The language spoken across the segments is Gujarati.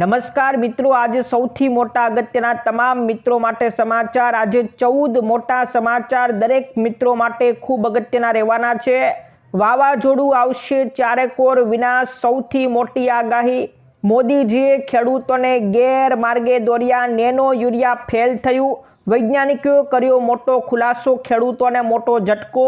નમસ્કાર મિત્રો, આજે સૌથી મોટા અગત્યના તમામ મિત્રો માટે સમાચાર. આજે ચૌદ મોટા સમાચાર દરેક મિત્રો માટે ખૂબ અગત્યના રહેવાના છે. વાવાઝોડું આવશે ચારેકોર વિનાશ સૌથી મોટી આગાહી. મોદીજીએ ખેડૂતોને ગેરમાર્ગે દોર્યા, નેનો યુરિયા ફેલ થયું. વૈજ્ઞાનિકોએ કર્યો મોટો ખુલાસો, ખેડૂતોને મોટો ઝટકો.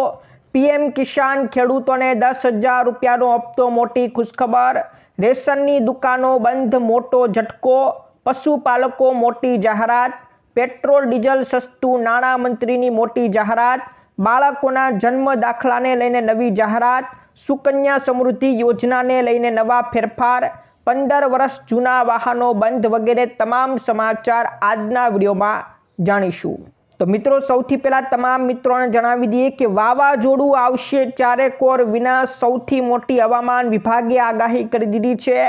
પીએમ કિસાન ખેડૂતોને દસ હજાર રૂપિયાનો હપ્તો, મોટી ખુશખબર. રેશનની દુકાનો બંધ, મોટો ઝટકો, પશુપાલકો મોટી જાહેરાત, પેટ્રોલ, ડીઝલ સસ્તું, નાણામંત્રીની મોટી જાહેરાત, બાળકોના જન્મ દાખલાને લઈને નવી જાહેરાત, સુકન્યા સમૃદ્ધિ યોજનાને લઈને નવા ફેરફાર, પંદર વર્ષ જૂના વાહનો બંધ વગેરે તમામ સમાચાર આજના વિડીયોમાં જાણીશું. તો મિત્રો, સૌથી પહેલાં તમામ મિત્રોને જણાવી દઈએ કે વાવાઝોડું આવશે ચારેકોર વિના સૌથી મોટી હવામાન વિભાગે આગાહી કરી દીધી છે.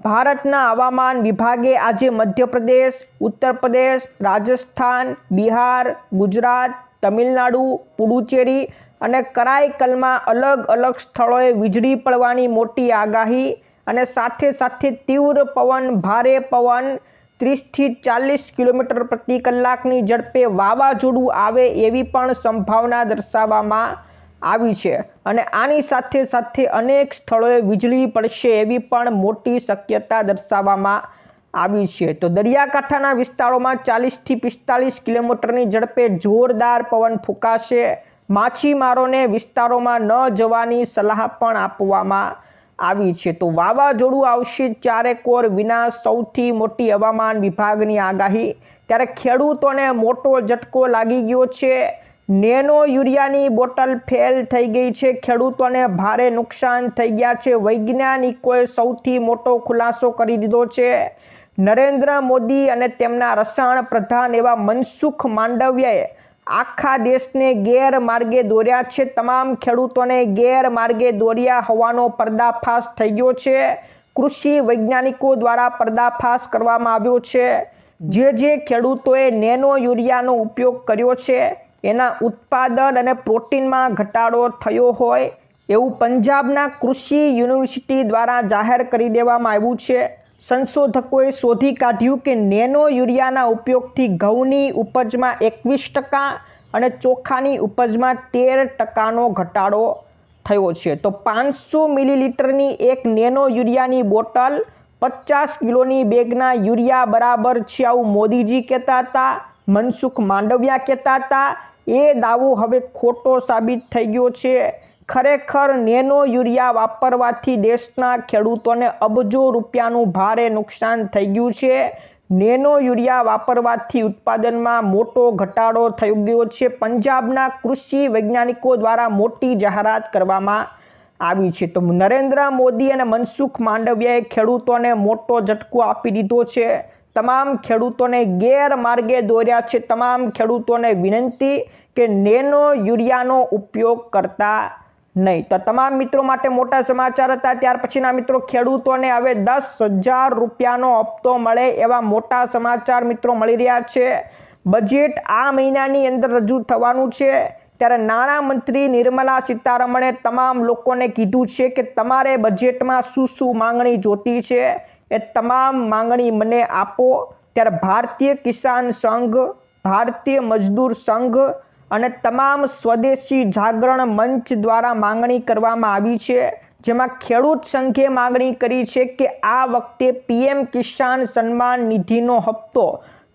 ભારતના હવામાન વિભાગે આજે મધ્યપ્રદેશ ઉત્તર પ્રદેશ રાજસ્થાન, બિહાર, ગુજરાત, તમિલનાડુ, પુડુચેરી અને કરાઈકલમાં અલગ અલગ સ્થળોએ વીજળી પડવાની મોટી આગાહી અને સાથે સાથે તીવ્ર પવન, ભારે પવન ત્રીસથી ચાલીસ કિલોમીટર પ્રતિ કલાકની ઝડપે વાવાઝોડું આવે એવી પણ સંભાવના દર્શાવવામાં આવી છે. અને આની સાથે સાથે અનેક સ્થળોએ વીજળી પડશે એવી પણ મોટી શક્યતા દર્શાવવામાં આવી છે. તો દરિયાકાંઠાના વિસ્તારોમાં ચાલીસથી પિસ્તાલીસ કિલોમીટરની ઝડપે જોરદાર પવન ફૂંકાશે. માછીમારોને વિસ્તારોમાં ન જવાની સલાહ પણ આપવામાં આવી છે. તો વાવાઝોડું આવશે ચારેકોર વિના સૌથી મોટી હવામાન વિભાગની આગાહી. ત્યારે ખેડૂતોને મોટો ઝટકો લાગી ગયો છે. નેનો યુરિયાની બોટલ ફેલ થઈ ગઈ છે. ખેડૂતોને ભારે નુકસાન થઈ ગયા છે. વૈજ્ઞાનિકોએ સૌથી મોટો ખુલાસો કરી દીધો છે. નરેન્દ્ર મોદી અને તેમના રસાયણ પ્રધાન એવા મનસુખ માંડવિયાએ આખા દેશને ગેરમાર્ગે દોર્યા છે. તમામ ખેડૂતોને ગેરમાર્ગે દોર્યા હોવાનો પર્દાફાશ થઈ ગયો છે. કૃષિ વૈજ્ઞાનિકો દ્વારા પર્દાફાશ કરવામાં આવ્યો છે. જે જે ખેડૂતોએ નેનો યુરિયાનો ઉપયોગ કર્યો છે, એના ઉત્પાદન અને પ્રોટીનમાં ઘટાડો થયો હોય એવું પંજાબના કૃષિ યુનિવર્સિટી દ્વારા જાહેર કરી દેવામાં આવ્યું છે. સંશોધકોએ શોધી કાઢ્યું કે નેનો યુરિયાના ઉપયોગથી ઘઉંની ઉપજમાં એકવીસ ટકા અને ચોખાની ઉપજમાં તેર ટકાનો ઘટાડો થયો છે. તો પાંચસો મિલીલીટરની એક નેનો યુરિયાની બોટલ પચાસ કિલોની બેગના યુરિયા બરાબર છે આવું મોદીજી કહેતા હતા, મનસુખ માંડવિયા કહેતા હતા. એ દાવો હવે ખોટો સાબિત થઈ ગયો છે. ખરેખર નેનો યુરિયા વાપરવાથી દેશના ખેડૂતોને અબજો રૂપિયાનું ભારે નુકસાન થઈ ગયું છે. નેનો યુરિયા વાપરવાથી ઉત્પાદનમાં મોટો ઘટાડો થઈ ગયો છે. પંજાબના કૃષિ વૈજ્ઞાનિકો દ્વારા મોટી જાહેરાત કરવામાં આવી છે. તો નરેન્દ્ર મોદી અને મનસુખ માંડવિયાએ ખેડૂતોને મોટો ઝટકો આપી દીધો છે. તમામ ખેડૂતોને ગેરમાર્ગે દોર્યા છે. તમામ ખેડૂતોને વિનંતી કે નેનો યુરિયાનો ઉપયોગ કરતા નહીં. તો તમામ મિત્રો માટે મોટા સમાચાર હતા. ત્યાર પછીના મિત્રો, ખેડૂતોને હવે દસ હજાર રૂપિયાનો હપ્તો મળે એવા મોટા સમાચાર મિત્રો મળી રહ્યા છે. બજેટ આ મહિનાની અંદર રજૂ થવાનું છે. ત્યારે નાણામંત્રી નિર્મલા સીતારમણે તમામ લોકોને કીધું છે કે તમારે બજેટમાં શું શું માંગણી જોતી છે એ તમામ માંગણી મને આપો. ત્યારે ભારતીય કિસાન સંઘ, ભારતીય મજદૂર સંઘ અને તમામ સ્વદેશી જાગરણ મંચ દ્વારા માંગણી કરવામાં આવી છે. જેમાં ખેડૂત સંઘે માગણી કરી છે કે આ વખતે પીએમ કિસાન સન્માન નિધિનો હપ્તો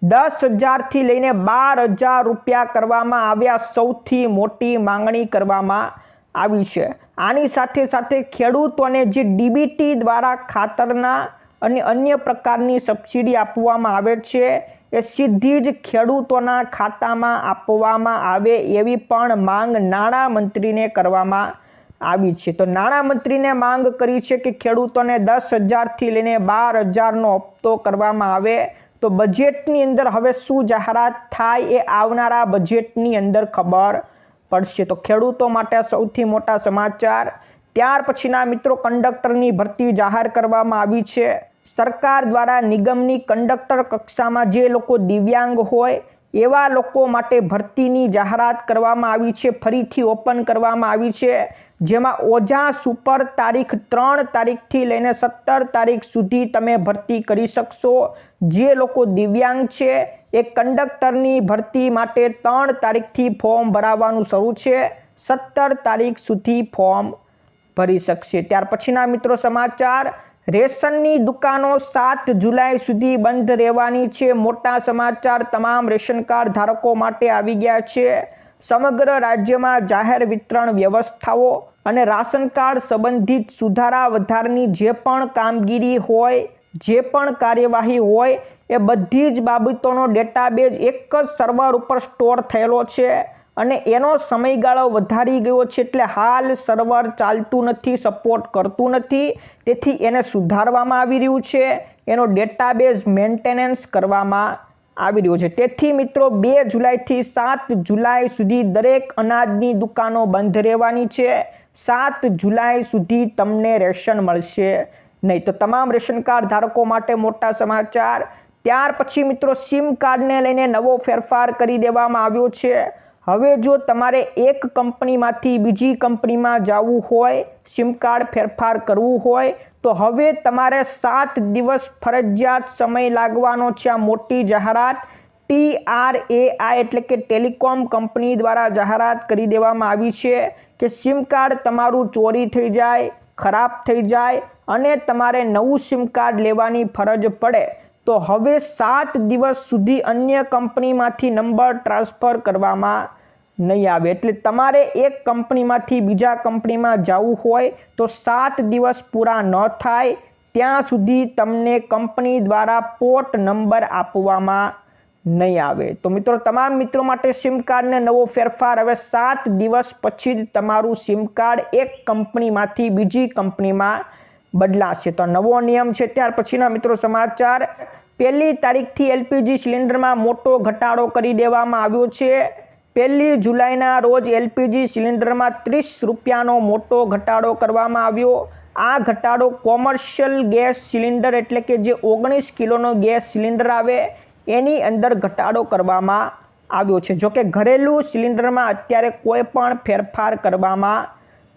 દસ હજારથી લઈને બાર હજાર રૂપિયા કરવામાં આવ્યા સૌથી મોટી માંગણી કરવામાં આવી છે. આની સાથે સાથે ખેડૂતોને જે ડીબીટી દ્વારા ખાતરના અને અન્ય પ્રકારની સબસિડી આપવામાં આવે છે. એ સીધી જ ખેડૂતોના ખાતામાં આપવામાં આવે એવી પણ માંગ નાણામંત્રીને કરવામાં આવી છે. તો નાણામંત્રીને માંગ કરી છે કે ખેડૂતોને દસ હજારથી લઈને બાર હજારનો હપ્તો કરવામાં આવે તો બજેટની અંદર હવે શું જાહેરાત થાય એ આવનારા બજેટની અંદર ખબર પડશે. તો ખેડૂતો માટે સૌથી મોટા સમાચાર, ત્યાર પછીના મિત્રો, કંડક્ટરની ભરતી જાહેર કરવામાં આવી છે. સરકાર દ્વારા નિગમની કંડક્ટર કક્ષામાં જે લોકો દિવ્યાંગ હોય, એવા લોકો માટે ભરતીની જાહેરાત કરવામાં આવી છે. ફરીથી ઓપન કરવામાં આવી છે. જેમાં ઓઝા સુપર તારીખ ત્રણ તારીખથી લઈને સત્તર તારીખ સુધી તમે ભરતી કરી શકશો. જે લોકો દિવ્યાંગ છે, એ કંડક્ટરની ભરતી માટે ત્રણ તારીખથી ફોર્મ ભરાવાનું શરૂ છે. સત્તર તારીખ સુધી ફોર્મ ભરી શકશે. ત્યાર પછીના મિત્રો સમાચાર. રેશનની દુકાનો સાત જુલાઈ સુધી બંધ રહેવાની છે. મોટા સમાચાર, તમામ રેશન કાર્ડ ધારકો માટે આવી ગયા છે. સમગ્ર રાજ્યમાં જાહેર વિતરણ વ્યવસ્થાઓ અને રાશન કાર્ડ સંબંધિત સુધારા વધારની જે પણ કામગીરી હોય, જે પણ કાર્યવાહી હોય, એ બધી જ બાબતોનો ડેટાબેઝ એક જ સર્વર ઉપર સ્ટોર થયેલો છે. અને એનો સમયગાળો વધારી ગયો છે એટલે હાલ સર્વર ચાલતું નથી સપોર્ટ કરતું નથી. તેથી એને સુધારવામાં આવી રહ્યું છે. એનો ડેટાબેઝ મેન્ટેનન્સ કરવામાં આવી રહ્યો છે. તેથી મિત્રો, બે જુલાઈથી સાત જુલાઈ સુધી દરેક અનાજની દુકાનો બંધ રહેવાની છે. સાત જુલાઈ સુધી તમને રેશન મળશે નહીં. તો તમામ રેશન કાર્ડ ધારકો માટે મોટા સમાચાર. ત્યાર પછી મિત્રો સિમ કાર્ડને લઈને નવો ફેરફાર કરી દેવામાં આવ્યો છે. હવે જો તમારે એક કંપનીમાંથી બીજી કંપનીમાં જવું હોય સિમ કાર્ડ ફેરફાર કરવું હોય, તો હવે તમારે સાત દિવસ ફરજિયાત સમય લાગવાનો છે આ મોટી જાહેરાત. ટી આર એ આઈ એટલે કે ટેલિકોમ કંપની દ્વારા જાહેરાત કરી દેવામાં આવી છે કે સિમ કાર્ડ તમારું ચોરી થઈ જાય, ખરાબ થઈ જાય અને તમારે નવું સિમ કાર્ડ લેવાની ફરજ પડે. તો હવે સાત દિવસ સુધી અન્ય કંપનીમાંથી નંબર ટ્રાન્સફર કરવામાં નહીં આવે. એટલે તમારે એક કંપનીમાંથી બીજા કંપનીમાં જવું હોય તો સાત દિવસ પૂરા ન થાય. ત્યાં સુધી તમને કંપની દ્વારા પોર્ટ નંબર આપવામાં નહીં આવે. તો મિત્રો, તમામ મિત્રો માટે સિમ કાર્ડને નવો ફેરફાર. હવે સાત દિવસ પછી જ તમારું સિમ કાર્ડ એક કંપનીમાંથી બીજી કંપનીમાં બદલાશે. તો નવો નિયમ છે. ત્યાર પછીના મિત્રો સમાચાર. પહેલી તારીખથી એલપીજી સિલિન્ડરમાં મોટો ઘટાડો કરી દેવામાં આવ્યો છે. પહેલી જુલાઈના રોજ એલપીજી સિલિન્ડરમાં ત્રીસ રૂપિયાનો મોટો ઘટાડો કરવામાં આવ્યો. આ ઘટાડો કોમર્શિયલ ગેસ સિલિન્ડર એટલે કે જે ઓગણીસ કિલોનો ગેસ સિલિન્ડર આવે, એની અંદર ઘટાડો કરવામાં આવ્યો છે. જોકે ઘરેલું સિલિન્ડરમાં અત્યારે કોઈ પણ ફેરફાર કરવામાં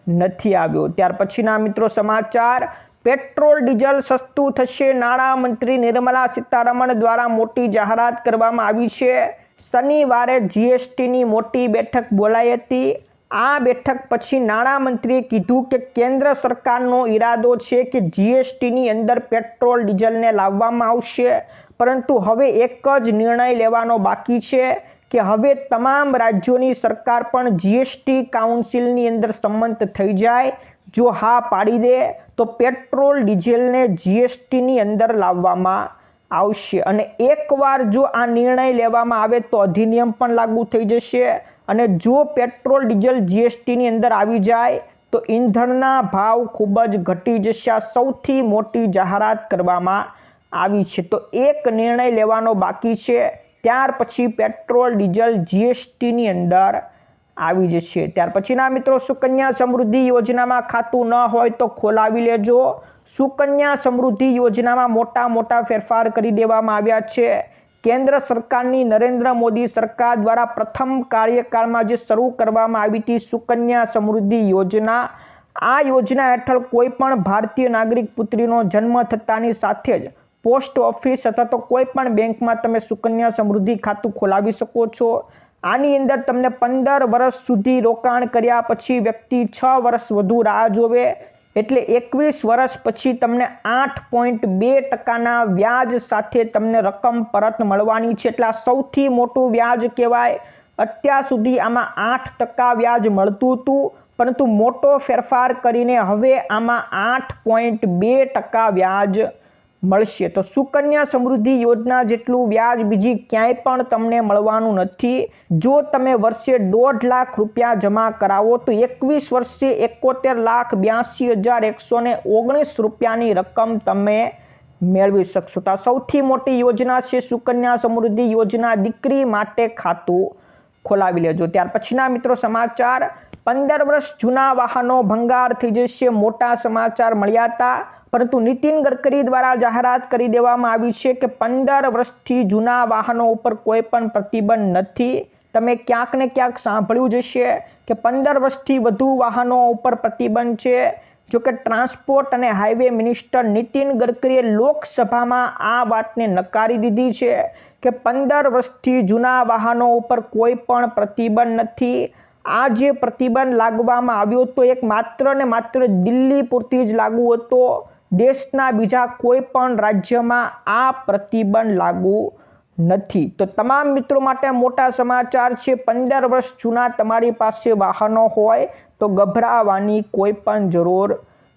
નથી આવ્યો. ત્યાર પછીના મિત્રો સમાચાર. પેટ્રોલ, ડીઝલ સસ્તું થશે. નાણામંત્રી નિર્મલા સીતારમણ દ્વારા મોટી જાહેરાત કરવામાં આવી છે. શનિવારે જીએસટીની મોટી બેઠક બોલાઈ હતી. આ બેઠક પછી નાણામંત્રીએ કીધું કે કેન્દ્ર સરકારનો ઈરાદો છે કે જીએસટીની અંદર પેટ્રોલ, ડીઝલને લાવવામાં આવશે. પરંતુ હવે એક જ નિર્ણય લેવાનો બાકી છે કે હવે તમામ રાજ્યોની સરકાર પણ જીએસટી કાઉન્સિલની અંદર સંમત થઈ જાય. જો હા, પાડી દે. તો પેટ્રોલ, ડીઝલને જીએસટીની અંદર લાવવામાં આવશે. અને એકવાર જો આ નિર્ણય લેવામાં આવે તો અધિનિયમ પણ લાગુ થઈ જશે. અને જો પેટ્રોલ, ડીઝલ, જીએસટીની અંદર આવી જાય તો ઈંધણના ભાવ ખૂબ જ ઘટી જશે. આ સૌથી મોટી જાહેરાત કરવામાં આવી છે. તો એક નિર્ણય લેવાનો બાકી છે. ત્યાર પછી પેટ્રોલ, ડીઝલ, જીએસટીની અંદર આવી જશે ત્યાર પછીના મિત્રો, સુકન્યા સમૃદ્ધિ યોજનામાં ખાતું ન હોય તો ખોલાવી લેજો. સુકન્યા સમૃદ્ધિ યોજનામાં મોટા મોટા ફેરફાર કરી દેવામાં આવ્યા છે. કેન્દ્ર સરકારની નરેન્દ્ર મોદી સરકાર દ્વારા પ્રથમ કાર્યકાળમાં જે શરૂ કરવામાં આવી હતી સુકન્યા સમૃદ્ધિ યોજના. આ યોજના હેઠળ કોઈ પણ ભારતીય નાગરિક પુત્રીનો જન્મ થતાની સાથે જ પોસ્ટ ઓફિસ અથવા તો કોઈ બેંકમાં તમે સુકન્યા સમૃદ્ધિ ખાતું ખોલાવી શકો છો. આની અંદર તમને પંદર વર્ષ સુધી રોકાણ કર્યા પછી વ્યક્તિ છ વર્ષ વધુ રાહ જોવે, એટલે એકવીસ વર્ષ પછી તમને આઠ પોઈન્ટ બે ટકાના વ્યાજ સાથે તમને રકમ પરત મળવાની છે. એટલે સૌથી મોટું વ્યાજ કહેવાય. અત્યાર સુધી આમાં આઠ ટકા વ્યાજ મળતું હતું, પરંતુ મોટો ફેરફાર કરીને હવે આમાં આઠ પોઈન્ટ બે ટકા વ્યાજ મળશે. તો સુકન્યા સમૃદ્ધિ યોજના જેટલું વ્યાજ બીજી ક્યાંય પણ તમને મળવાનું નથી. જો તમે વર્ષે દોઢ લાખ રૂપિયા જમા કરાવો, તો એકવીસ વર્ષે એકોતેર લાખ બ્યાસી હજાર એકસો ને ઓગણીસ રૂપિયાની રકમ તમે મેળવી શકશો. તો સૌથી મોટી યોજના છે સુકન્યા સમૃદ્ધિ યોજના. દીકરી માટે ખાતું ખોલાવી લેજો. ત્યાર પછીના મિત્રો સમાચાર. પંદર વર્ષ જૂના વાહનો ભંગાર થઈ જશે. મોટા સમાચાર મળ્યા હતા. પરંતુ નીતિન ગડકરી દ્વારા જાહેરાત કરી દેવામાં આવી છે કે પંદર વર્ષથી જૂના વાહનો ઉપર કોઈ પણ પ્રતિબંધ નથી. તમે ક્યાંક ને ક્યાંક સાંભળ્યું જ હશે કે પંદર વર્ષથી વધુ વાહનો ઉપર પ્રતિબંધ છે. જો કે ટ્રાન્સપોર્ટ અને હાઈવે મિનિસ્ટર નીતિન ગડકરીએ લોકસભામાં આ વાતને નકારી દીધી છે કે પંદર વર્ષથી જૂના વાહનો ઉપર કોઈ પણ પ્રતિબંધ નથી. આ જે પ્રતિબંધ લાગવામાં આવ્યો હતો એક માત્ર ને માત્ર દિલ્હી પૂરતી જ લાગુ હતો. દેશના બીજા કોઈ પણ રાજ્યમાં આ પ્રતિબંધ લાગુ નથી. તો તમામ મિત્રો માટે મોટા સમાચાર છે, પંદર વર્ષ જૂના તમારી પાસે વાહનો હોય તો ગભરાવાની કોઈ પણ જરૂર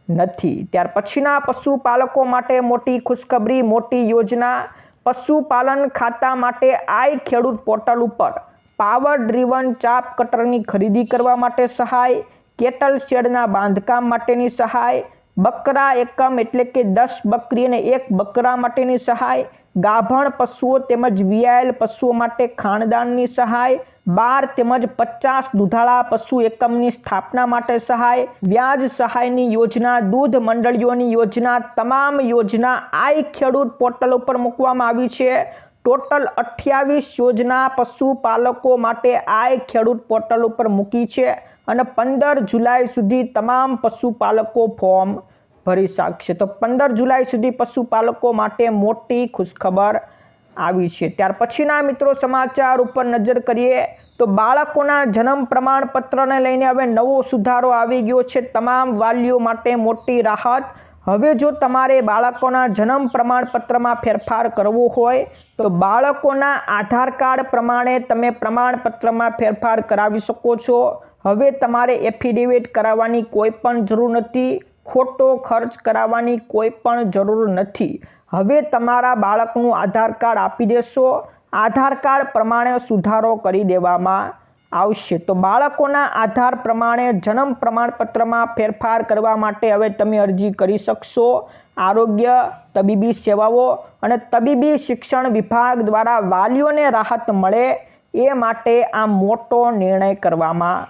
નથી. ત્યાર પછીના પશુપાલકો માટે મોટી ખુશખબરી, મોટી યોજના, પશુપાલન ખાતા માટે આઈ ખેડૂત પોર્ટલ ઉપર પાવર ડ્રીવન ચાપ કટરની ખરીદી કરવા માટે સહાય, કેટલ શેડના બાંધકામ માટેની સહાય બકરા એકમ એટલે કે દસ બકરી અને એક બકરા માટેની સહાય. ગાભણ પશુઓ તેમજ વિયાયેલ પશુઓ માટે ખાણદાનની સહાય. બાર તેમજ પચાસ દુધાળા પશુ એકમની સ્થાપના માટે સહાય. વ્યાજ સહાયની યોજના, દૂધ મંડળીઓની યોજના, તમામ યોજના આઈ ખેડૂત પોર્ટલ ઉપર મૂકવામાં આવી છે. ટોટલ અઠ્યાવીસ યોજના પશુપાલકો માટે આઈ ખેડૂત પોર્ટલ ઉપર મૂકી છે અને પંદર જુલાઈ સુધી તમામ પશુપાલકો ફોર્મ ભરી શકશે તો પંદર જુલાઈ સુધી પશુપાલકો માટે મોટી ખુશખબર આવી છે. ત્યાર પછીના મિત્રો સમાચાર ઉપર નજર કરીએ તો બાળકોના જન્મ પ્રમાણપત્રને લઈને હવે નવો સુધારો આવી ગયો છે. તમામ વાલીઓ માટે મોટી રાહત. હવે જો તમારે બાળકોના જન્મ પ્રમાણપત્રમાં ફેરફાર કરવો હોય, તો બાળકોના આધાર કાર્ડ પ્રમાણે તમે પ્રમાણપત્રમાં ફેરફાર કરાવી શકો છો. હવે તમારે એફિડેવિટ કરાવવાની કોઈ પણ જરૂર નથી. ખોટો ખર્ચ કરાવવાની કોઈ પણ જરૂર નથી. હવે તમારા બાળકનું આધાર કાર્ડ આપી દેશો. આધાર કાર્ડ પ્રમાણે સુધારો કરી દેવામાં આવશે. તો બાળકોના આધાર પ્રમાણે જન્મ પ્રમાણપત્રમાં ફેરફાર કરવા માટે હવે તમે અરજી કરી શકશો. આરોગ્ય, તબીબી સેવાઓ અને તબીબી શિક્ષણ વિભાગ દ્વારા વાલીઓને રાહત મળે એ માટે આ મોટો નિર્ણય કરવામાં